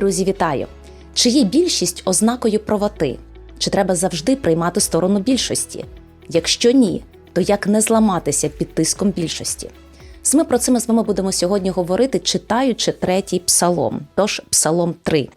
Друзі, вітаю! Чи є більшість ознакою правоти? Чи треба завжди приймати сторону більшості? Якщо ні, то як не зламатися під тиском більшості? Ми про це ми з вами будемо сьогодні говорити, читаючи третій псалом, тож псалом 3.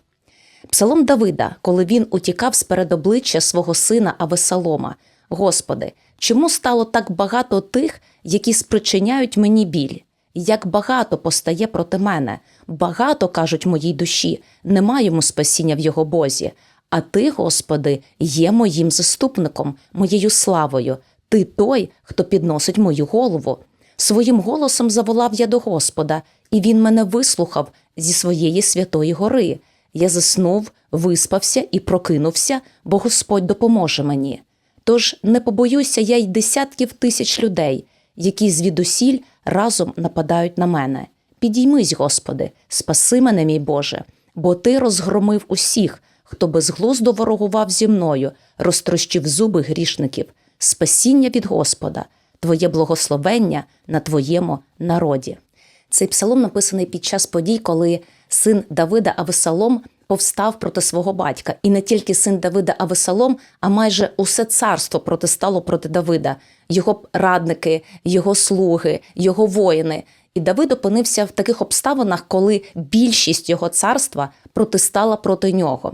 Псалом Давида, коли він утікав з перед обличчя свого сина Авесалома. Господи, чому стало так багато тих, які спричиняють мені біль? Як багато постає проти мене, багато кажуть моїй душі, нема йому спасіння в його бозі. А ти, Господи, є моїм заступником, моєю славою. Ти той, хто підносить мою голову. Своїм голосом заволав я до Господа, і він мене вислухав зі своєї святої гори. Я заснув, виспався і прокинувся, бо Господь допоможе мені. Тож не побоюся я й десятків тисяч людей, які звідусіль разом нападають на мене. Підіймись, Господи, спаси мене, мій Боже, бо Ти розгромив усіх, хто безглуздо ворогував зі мною, розтрощив зуби грішників, спасіння від Господа, Твоє благословення на Твоєму народі. Цей псалом написаний під час подій, коли син Давида Авесалом повстав проти свого батька. І не тільки син Давида Авесалом, а майже усе царство протистало проти Давида, його радники, його слуги, його воїни. І Давид опинився в таких обставинах, коли більшість його царства протистала проти нього.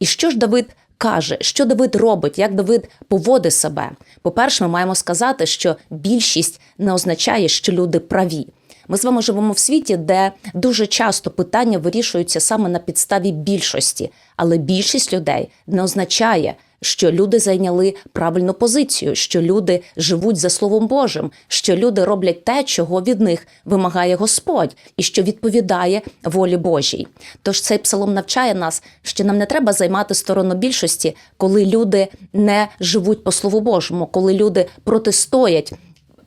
І що ж Давид каже, що Давид робить, як Давид поводить себе? По-перше, ми маємо сказати, що більшість не означає, що люди праві. Ми з вами живемо в світі, де дуже часто питання вирішуються саме на підставі більшості, але більшість людей не означає, що люди зайняли правильну позицію, що люди живуть за Словом Божим, що люди роблять те, чого від них вимагає Господь, і що відповідає волі Божій. Тож цей псалом навчає нас, що нам не треба займати сторону більшості, коли люди не живуть по Слову Божому, коли люди протистоять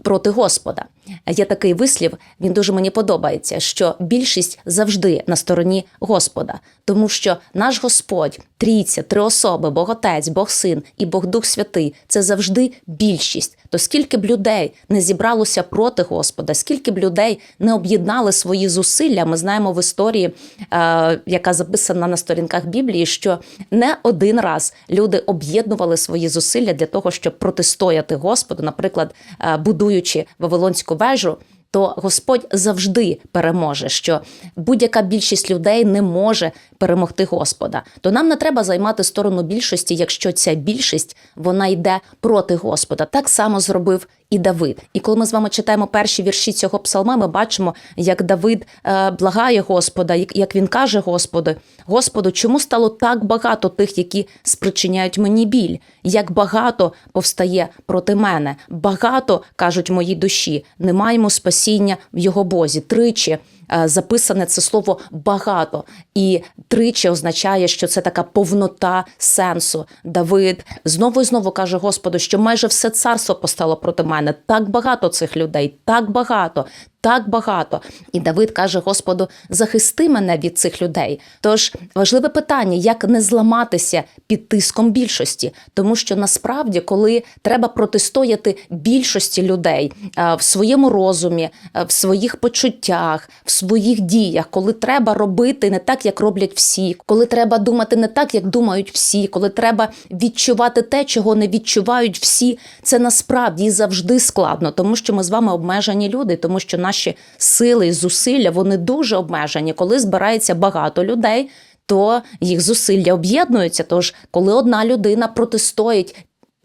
проти Господа. Є такий вислів, він дуже мені подобається, що більшість завжди на стороні Господа, тому що наш Господь, трійця, три особи, Бог Отець, Бог Син і Бог Дух Святий це завжди більшість. То скільки б людей не зібралося проти Господа, скільки б людей не об'єднали свої зусилля, ми знаємо в історії, е, яка записана на сторінках Біблії, що не один раз люди об'єднували свої зусилля для того, щоб протистояти Господу, наприклад, е, будуючи Вавилонську вежу. То Господь завжди переможе, що будь-яка більшість людей не може перемогти Господа. То нам не треба займати сторону більшості, якщо ця більшість вона йде проти Господа. Так само зробив і Давид. І коли ми з вами читаємо перші вірші цього псалма, ми бачимо, як Давид е, благає Господа, як, він каже Господу: Господу, чому стало так багато тих, які спричиняють мені біль? Як багато повстає проти мене? Багато кажуть моїй душі, не маємо спасіння в його бозі. Тричі. е, Записане це слово багато, і тричі означає, що це така повнота сенсу. Давид знову і знову каже Господу, що майже все царство постало проти мене. Так багато цих людей, так багато, так багато. І Давид каже Господу: захисти мене від цих людей. Тож важливе питання, як не зламатися під тиском більшості, тому що насправді, коли треба протистояти більшості людей е, в своєму розумі, е, в своїх почуттях, в своїх діях, коли треба робити не так, як роблять всі, коли треба думати не так, як думають всі, коли треба відчувати те, чого не відчувають всі, це насправді завжди складно, тому що ми з вами обмежені люди, тому що наші сили і зусилля вони дуже обмежені. Коли збирається багато людей, то їх зусилля об'єднуються. Тож, коли одна людина протистоїть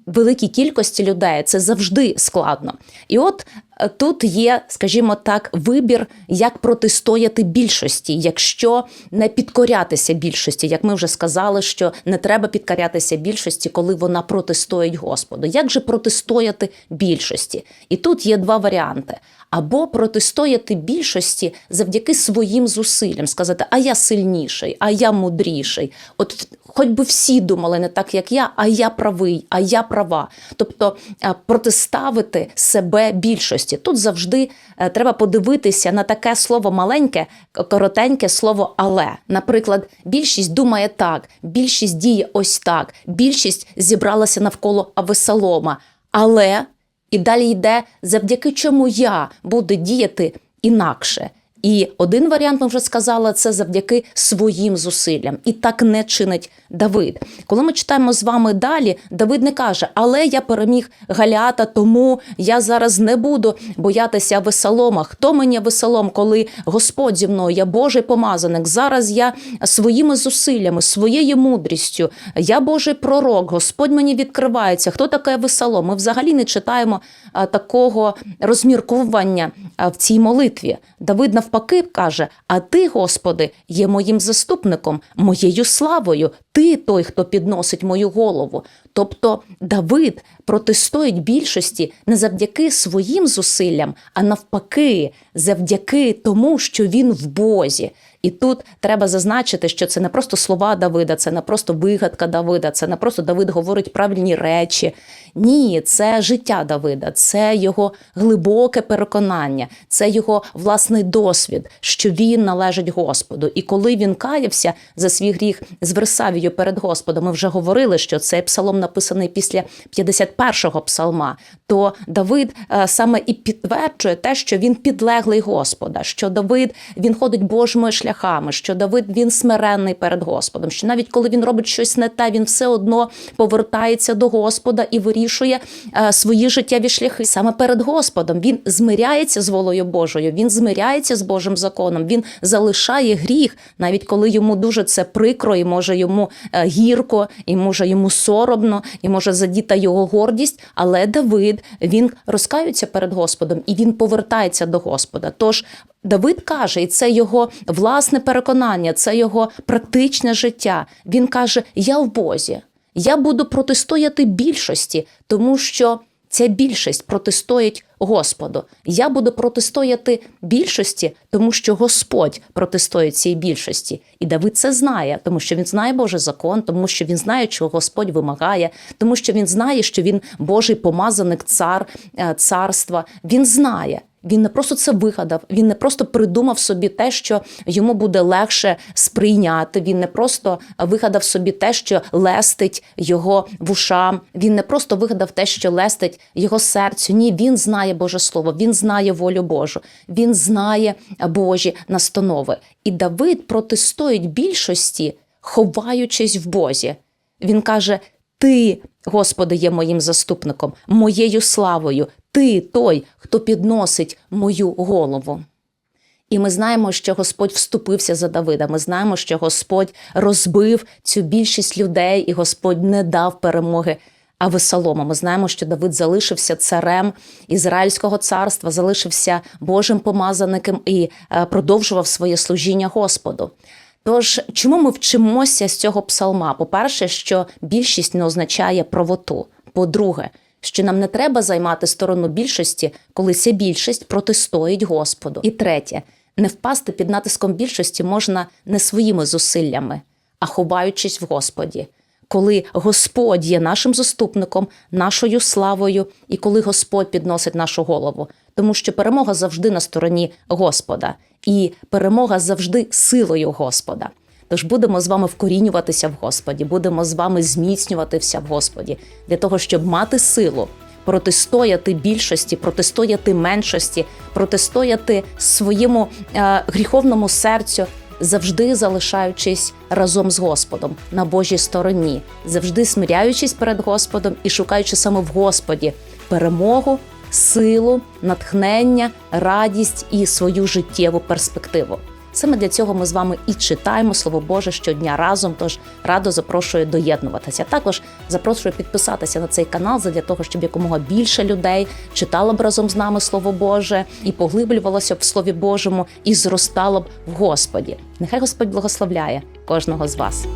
великій кількості людей, це завжди складно. І от е, тут є, скажімо так, вибір, як протистояти більшості, якщо не підкорятися більшості, як ми вже сказали, що не треба підкорятися більшості, коли вона протистоїть Господу. Як же протистояти більшості? І тут є два варіанти. Або протистояти більшості завдяки своїм зусиллям, сказати, а я сильніший, а я мудріший. От хоч би всі думали не так, як я, а я правий, а я права. Тобто е, протиставити себе більшості. Тут завжди е, треба подивитися на таке слово маленьке, коротеньке слово але. Наприклад, більшість думає так, більшість діє ось так, більшість зібралася навколо Авесалома. Але і далі йде, завдяки чому я буду діяти інакше. І один варіант ми вже сказали, це завдяки своїм зусиллям. І так не чинить Давид. Коли ми читаємо з вами далі, Давид не каже, але я переміг Галіата, тому я зараз не буду боятися Весолома. Хто мені Весолом, коли Господь зі мною, я Божий помазаник. Зараз я своїми зусиллями, своєю мудрістю, я Божий пророк, Господь мені відкривається. Хто таке Весолом? Ми взагалі не читаємо такого розмірковування а, в цій молитві. Давид навпаки каже: А ти, Господи, є моїм заступником, моєю славою. Ти той, хто підносить мою голову. Тобто Давид протистоїть більшості не завдяки своїм зусиллям, а навпаки, завдяки тому, що він в Бозі. І тут треба зазначити, що це не просто слова Давида, це не просто вигадка Давида, це не просто Давид говорить правильні речі. Ні, це життя Давида, це його глибоке переконання, це його власний досвід, що він належить Господу. І коли він каявся за свій гріх з Версавією перед Господом, ми вже говорили, що цей псалом написаний після 51-го псалма, то Давид е, саме і підтверджує те, що він підлеглий Господа, що Давид він ходить Божими шляхами, що Давид він смиренний перед Господом, що навіть коли він робить щось не те, він все одно повертається до Господа і вирішує е, свої життєві шляхи. Саме перед Господом він змиряється з волею Божою, він змиряється з Божим законом, він залишає гріх, навіть коли йому дуже це прикро, і може йому е, гірко, і може йому соромно, і може задіта його гордість. Але Давид він розкаюється перед Господом і він повертається до Господа. Тож Давид каже, і це його власне переконання, це його практичне життя. Він каже: Я в Бозі, я буду протистояти більшості, тому що ця більшість протистоїть Господу. Я буду протистояти більшості, тому що Господь протистоїть цій більшості. І Давид це знає, тому що він знає Божий закон, тому що він знає, чого Господь вимагає, тому що він знає, що він Божий помазаник, цар е, царства. Він знає. Він не просто це вигадав, він не просто придумав собі те, що йому буде легше сприйняти. Він не просто вигадав собі те, що лестить його вушам. Він не просто вигадав те, що лестить його серцю. Ні, він знає Боже Слово, він знає волю Божу, він знає Божі настанови. І Давид протистоїть більшості, ховаючись в Бозі. Він каже: Ти, Господи, є моїм заступником, моєю славою. Ти той, хто підносить мою голову. І ми знаємо, що Господь вступився за Давида. Ми знаємо, що Господь розбив цю більшість людей, і Господь не дав перемоги Авесолому. Ми знаємо, що Давид залишився царем Ізраїльського царства, залишився Божим помазаником і е, продовжував своє служіння Господу. Тож, чому ми вчимося з цього псалма? По-перше, що більшість не означає правоту. По-друге, що нам не треба займати сторону більшості, коли ця більшість протистоїть Господу. І третє, не впасти під натиском більшості можна не своїми зусиллями, а ховаючись в Господі. Коли Господь є нашим заступником, нашою славою, і коли Господь підносить нашу голову, тому що перемога завжди на стороні Господа, і перемога завжди силою Господа. Тож будемо з вами вкорінюватися в Господі, будемо з вами зміцнюватися в Господі для того, щоб мати силу протистояти більшості, протистояти меншості, протистояти своєму е, гріховному серцю, завжди залишаючись разом з Господом на Божій стороні, завжди смиряючись перед Господом і шукаючи саме в Господі перемогу, силу, натхнення, радість і свою життєву перспективу. Саме для цього ми з вами і читаємо Слово Боже щодня разом. Тож радо запрошую доєднуватися. Також запрошую підписатися на цей канал для того, щоб якомога більше людей читало б разом з нами Слово Боже і поглиблювалося б в Слові Божому і зростало б в Господі. Нехай Господь благословляє кожного з вас.